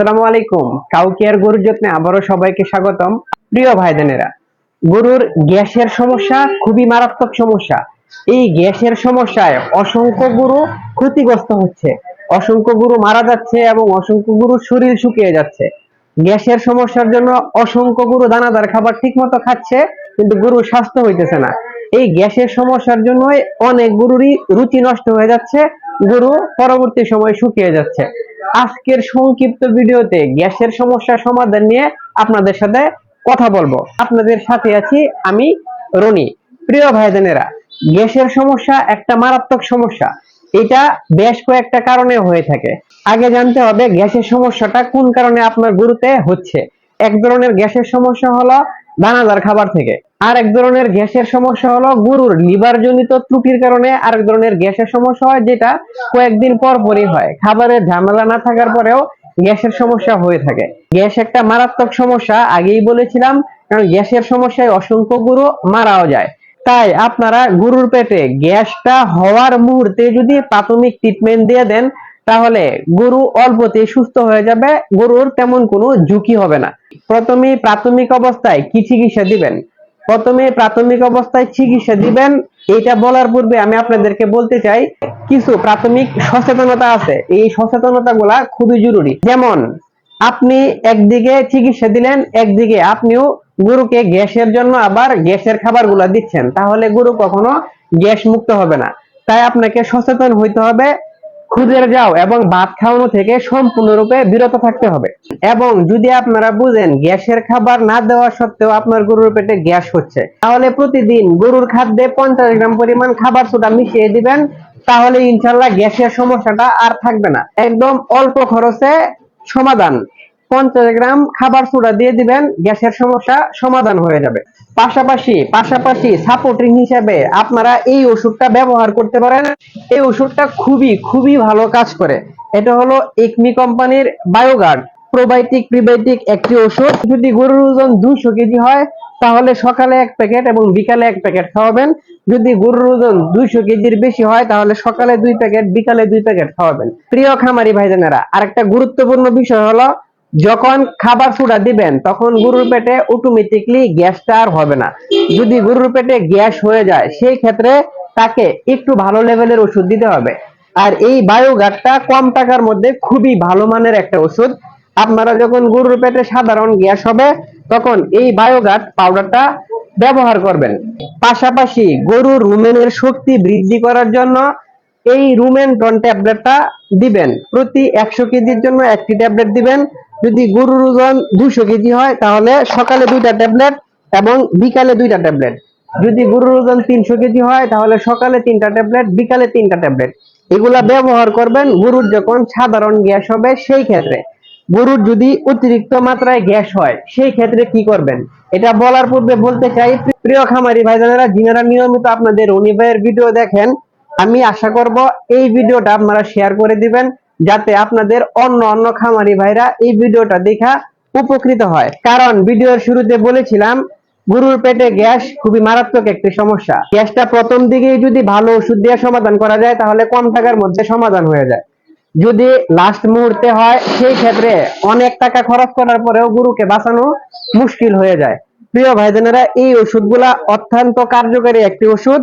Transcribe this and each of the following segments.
আসসালামু আলাইকুম। কাউকিয়ার গরুর যত্নে আবারও সবাইকে স্বাগতম। প্রিয় ভাই বোনেরা গরুর গ্যাসের সমস্যা খুবই মারাত্মক সমস্যা। এই গ্যাসের সমস্যায় অসংখ্য গরু ক্ষতিগ্রস্ত হচ্ছে। অসংখ্য গরু মারা যাচ্ছে এবং অসংখ্য গরুর শরীর শুকিয়ে যাচ্ছে। গ্যাসের সমস্যার জন্য অসংখ্য গরু দানাদার খাবার ঠিক মতো খাচ্ছে, কিন্তু গরুর স্বাস্থ্য হইতেছে না। এই গ্যাসের সমস্যার জন্যই অনেক গরুরই রুচি নষ্ট হয়ে যাচ্ছে, গরু পরবর্তী সময় শুকিয়ে যাচ্ছে। আজকের সংক্ষিপ্ত ভিডিওতে গ্যাসের সমস্যার সমাধান নিয়ে আপনাদের সাথে কথা বলব। আপনাদের সাথে আছি আমি রনি। প্রিয় ভাইজানেরা, গ্যাসের সমস্যা একটা মারাত্মক সমস্যা। এটা বেশ কয়েকটা কারণে হয়ে থাকে। আগে জানতে হবে গ্যাসের সমস্যাটা কোন কারণে আপনার গুরুতে হচ্ছে। এক ধরনের গ্যাসের সমস্যা হলো দানাদার খাবার থেকে। আর এক ধরনের গ্যাসের সমস্যা হলো গরুর লিভার জনিত ত্রুটির কারণে আরেক ধরনের গ্যাসের সমস্যা হয়, যেটা কয়েকদিন পর পরই হয়। খাবারের ঝামেলা না থাকার পরেও গ্যাসের সমস্যা হয়ে থাকে। গ্যাস একটা মারাত্মক সমস্যা, আগেই বলেছিলাম, কারণ গ্যাসের সমস্যায় অসংখ্য গরু মারাও যায়। তাই আপনারা গরুর পেটে গ্যাসটা হওয়ার মুহূর্তে যদি প্রাথমিক ট্রিটমেন্ট দিয়ে দেন তাহলে গরু অল্পতেই সুস্থ হয়ে যাবে, গরুর তেমন কোনো ঝুঁকি হবে না। প্রথমে প্রাথমিক অবস্থায় কি চিকিৎসা দিবেন? প্রথমে প্রাথমিক অবস্থায় চিকিৎসা দিবেন, এটা বলার পূর্বে আমি আপনাদেরকে বলতে চাই, কিছু প্রাথমিক সচেতনতা আছে। এই সচেতনতা গুলা খুবই জরুরি। যেমন, আপনি একদিকে চিকিৎসা দিলেন, একদিকে আপনিও গরুকে গ্যাসের জন্য আবার গ্যাসের খাবারগুলা দিচ্ছেন। তাহলে গরু কখনো গ্যাস মুক্ত হবে না। তাই আপনাকে সচেতন হইতে হবে খুদের যাও এবং ভাত খাওয়ানো থেকে সম্পূর্ণরূপে বিরত থাকতে হবে। এবং যদি আপনারা বুঝেন গ্যাসের খাবার না দেওয়া সত্ত্বেও আপনার গরুর পেটে গ্যাস হচ্ছে, তাহলে প্রতিদিন গরুর খাদ্যে পঞ্চাশ গ্রাম পরিমাণ খাবার সোডা মিশিয়ে দিবেন, তাহলে ইনশাল্লাহ গ্যাসের সমস্যাটা আর থাকবে না। একদম অল্প খরচে সমাধান। পঞ্চাশ গ্রাম খাবার সোডা দিয়ে দিবেন, গ্যাসের সমস্যা সমাধান হয়ে যাবে। পাশাপাশি পাশাপাশি সাপোর্টিং হিসেবে আপনারা এই ওষুধটা ব্যবহার করতে পারেন। এই ওষুধটা খুবই খুবই ভালো কাজ করে। এটা হলো একমি কোম্পানির বায়োগার্ড প্রোবায়োটিক প্রিবায়োটিক একটি ওষুধ। যদি গরুর ওজন দুশো কেজি হয়, তাহলে সকালে এক প্যাকেট এবং বিকালে এক প্যাকেট খাওয়াবেন। যদি গরুর ওজন দুইশো কেজির বেশি হয়, তাহলে সকালে দুই প্যাকেট, বিকালে দুই প্যাকেট খাওয়াবেন। প্রিয় খামারি ভাইজানেরা, আরেকটা গুরুত্বপূর্ণ বিষয় হলো যখন খাবার ফুটা দিবেন, তখন গরুর পেটে অটোমেটিকলি গ্যাসটা আর হবে না। যদি গরুর পেটে গ্যাস হয়ে যায়, সেই ক্ষেত্রে তাকে একটু ভালো লেভেলের ওষুধ দিতে হবে। আর এই বায়োগার্ডটা কম টাকার মধ্যে খুবই ভালো মানের একটা ওষুধ। আপনারা যখন গরুর পেটে সাধারণ গ্যাস হবে, তখন এই বায়োগার্ড পাউডারটা ব্যবহার করবেন। পাশাপাশি গরুর রুমেনের শক্তি বৃদ্ধি করার জন্য এই রুমেন্টন ট্যাবলেটটা দিবেন। প্রতি একশো কেজির জন্য একটি ট্যাবলেট দিবেন। যদি গরুর ওজন দুশো কেজি হয়, তাহলে সকালে দুইটা ট্যাবলেট এবং বিকালে দুইটা ট্যাবলেট। যদি গরুর ওজন তিনশো কেজি হয়, তাহলে সকালে তিনটা ট্যাবলেট, বিকালে তিনটা ট্যাবলেট। এগুলা ব্যবহার করবেন গরুর যখন সাধারণ গ্যাস হবে, সেই ক্ষেত্রে। গরুর যদি অতিরিক্ত মাত্রায় গ্যাস হয়, সেই ক্ষেত্রে কি করবেন? এটা বলার পূর্বে বলতে চাই, প্রিয় খামারি ভাইজানেরা, যিনারা নিয়মিত আপনাদের রনি ভাইয়ের ভিডিও দেখেন আমি আশা করব এই ভিডিওটা আপনারা শেয়ার করে দিবেন, যাতে আপনাদের অন্য অন্য খামারি ভাইরা এই ভিডিওটা দেখা উপকৃত হয়। কারণ ভিডিওর শুরুতে বলেছিলাম, গরুর পেটে গ্যাস খুবই মারাত্মক একটি সমস্যা। গ্যাসটা প্রথম দিকেই যদি ভালো ওষুধ দিয়ে সমাধান করা যায়, তাহলে কম টাকার মধ্যে সমাধান হয়ে যায়। যদি লাস্ট মুহূর্তে হয়, সেই ক্ষেত্রে অনেক টাকা খরচ করার পরেও গরুকে বাঁচানো মুশকিল হয়ে যায়। প্রিয় ভাইজানেরা, এই ওষুধগুলা অত্যন্ত কার্যকারী একটি ওষুধ।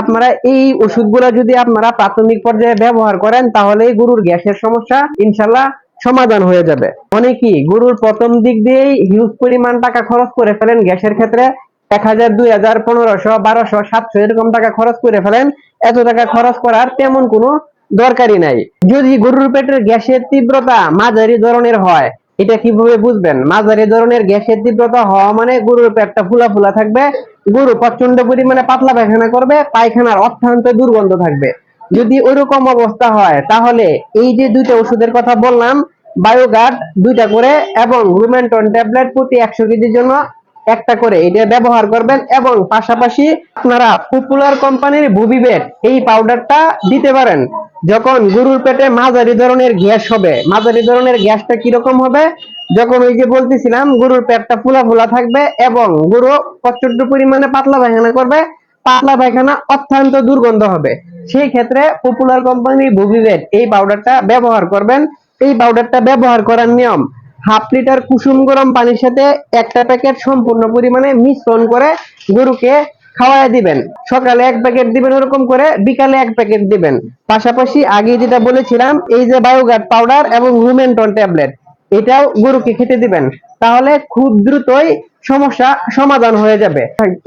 আপনারা এই ওষুধগুলা যদি আপনারা প্রাথমিক পর্যায়ে ব্যবহার করেন তাহলে গরুর গ্যাসের সমস্যা ইনশাল্লাহ সমাধান হয়ে যাবে। অনেকেই গরুর প্রথম দিক দিয়েই হিউজ পরিমাণ টাকা খরচ করে ফেলেন। গ্যাসের ক্ষেত্রে এক হাজার, দুই হাজার, পনেরোশো, বারোশো, সাতশো এরকম টাকা খরচ করে ফেলেন। এত টাকা খরচ করার তেমন কোনো দরকারই নাই। যদি গরুর পেটের গ্যাসের তীব্রতা মাঝারি ধরনের হয় এটা কীভাবে বুঝবেন? মাঝারি ধরনের গ্যাসের তীব্রতা হওয়া মানে গরুর পেটটা ফুলা ফুলা থাকবে, গরু প্রচণ্ড পরিমাণে পাতলা পায়খানা করবে, পায়খানার অত্যন্ত দুর্গন্ধ থাকবে। যদি ওরকম অবস্থা হয়, তাহলে এই যে দুইটা ওষুধের কথা বললাম বায়োগার্ড দুইটা করে এবং রুমেন্টন ট্যাবলেট প্রতি একশো কেজির জন্য একটা করে এটা ব্যবহার করবেন এবং পাশাপাশি আপনারা পপুলার কোম্পানির বুবিবেট এই পাউডারটা দিতে পারেন। যখন গরুর পেটে মাঝারি ধরনের গ্যাস হবে, মাঝারি ধরনের গ্যাসটা কীরকম হবে? যখন ওই যে বলতেছিলাম, গরুর পেটটা ফুলা ফুলা থাকবে এবং গরু প্রচণ্ড পরিমাণে পাতলা পায়খানা করবে, পাতলা পায়খানা অত্যন্ত দুর্গন্ধ হবে। সেই ক্ষেত্রে পপুলার কোম্পানির বুবিবেট এই পাউডারটা ব্যবহার করবেন। এই পাউডারটা ব্যবহার করার নিয়ম হাফ লিটার কুসুম গরম পানির সাথে একটা প্যাকেট সম্পূর্ণ পরিমাণে মিশ্রণ করে গরুকে খাওয়ায় দিবেন। সকালে এক প্যাকেট দিবেন ওরকম করে, বিকালে এক প্যাকেট দিবেন। পাশাপাশি আগে যেটা বলেছিলাম, এই যে বায়োগার্ড পাউডার এবং রুমেন্টন ট্যাবলেট, এটাও গরুকে খেতে দিবেন। তাহলে খুব দ্রুতই সমস্যা সমাধান হয়ে যাবে।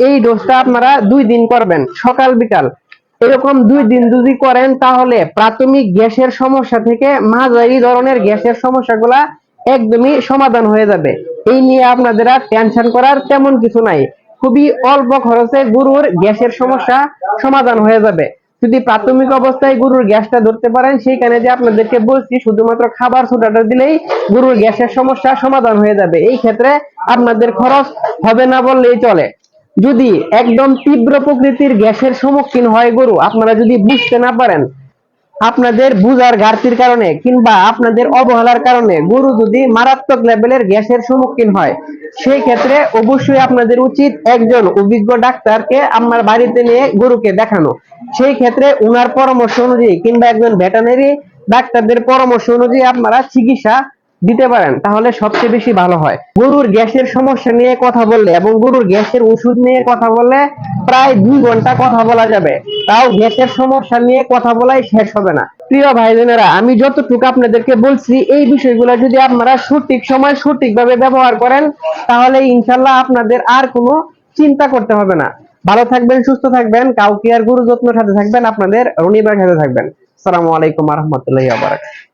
এই ডোজটা আপনারা দুই দিন করবেন, সকাল, বিকাল। এরকম দুই দিন যদি করেন, তাহলে প্রাথমিক গ্যাসের সমস্যা থেকে মাঝারি ধরনের গ্যাসের সমস্যাগুলা একদমই সমাধান হয়ে যাবে। এই নিয়ে আপনাদের আর টেনশন করার তেমন কিছু নাই। খুবই অল্প খরচে গরুর গ্যাসের সমস্যা সমাধান হয়ে যাবে। যদি প্রাথমিক অবস্থায় গরুর গ্যাসটা ধরতে পারেন, সেইখানে যে আপনাদেরকে বলছি, শুধুমাত্র খাবার সোডাটা দিলেই গরুর গ্যাসের সমস্যা সমাধান হয়ে যাবে। এই ক্ষেত্রে আপনাদের খরচ হবে না বললেই চলে। যদি একদম তীব্র প্রকৃতির গ্যাসের সম্মুখীন হয় গরু, আপনারা যদি বুঝতে না পারেন আপনাদের বুজার ঘাটতির কারণে কিংবা আপনাদের অবহেলার কারণে গরু যদি মারাত্মক লেভেলের গ্যাসের সম্মুখীন হয়, সেই ক্ষেত্রে অবশ্যই আপনাদের উচিত একজন অভিজ্ঞ ডাক্তারকে আপনার বাড়িতে নিয়ে গরুকে দেখানো। সেই ক্ষেত্রে উনার পরামর্শ অনুযায়ী কিংবা একজন ভেটানারি ডাক্তারদের পরামর্শ অনুযায়ী আপনারা চিকিৎসা দিতে পারেন, তাহলে সবচেয়ে বেশি ভালো হয়। গরুর গ্যাসের সমস্যা নিয়ে কথা বললে এবং গরুর গ্যাসের ওষুধ নিয়ে কথা বললে প্রায় দুই ঘণ্টা কথা বলা যাবে। তাও গ্যাসের সমস্যা নিয়ে কথা বলাই শেষ হবে না। প্রিয় ভাই বোনেরা আমি যতটুকু আপনাদেরকে বলছি, এই বিষয়গুলো যদি আপনারা সঠিক সময় সঠিকভাবে ব্যবহার করেন, তাহলে ইনশাল্লাহ আপনাদের আর কোনো চিন্তা করতে হবে না। ভালো থাকবেন, সুস্থ থাকবেন, কাউকে আর গুরু যত্ন সাথে থাকবেন, আপনাদের রনিবার সাথে থাকবেন। আসসালামু আলাইকুম রহমতুল্লাহ বারাকাতুহু।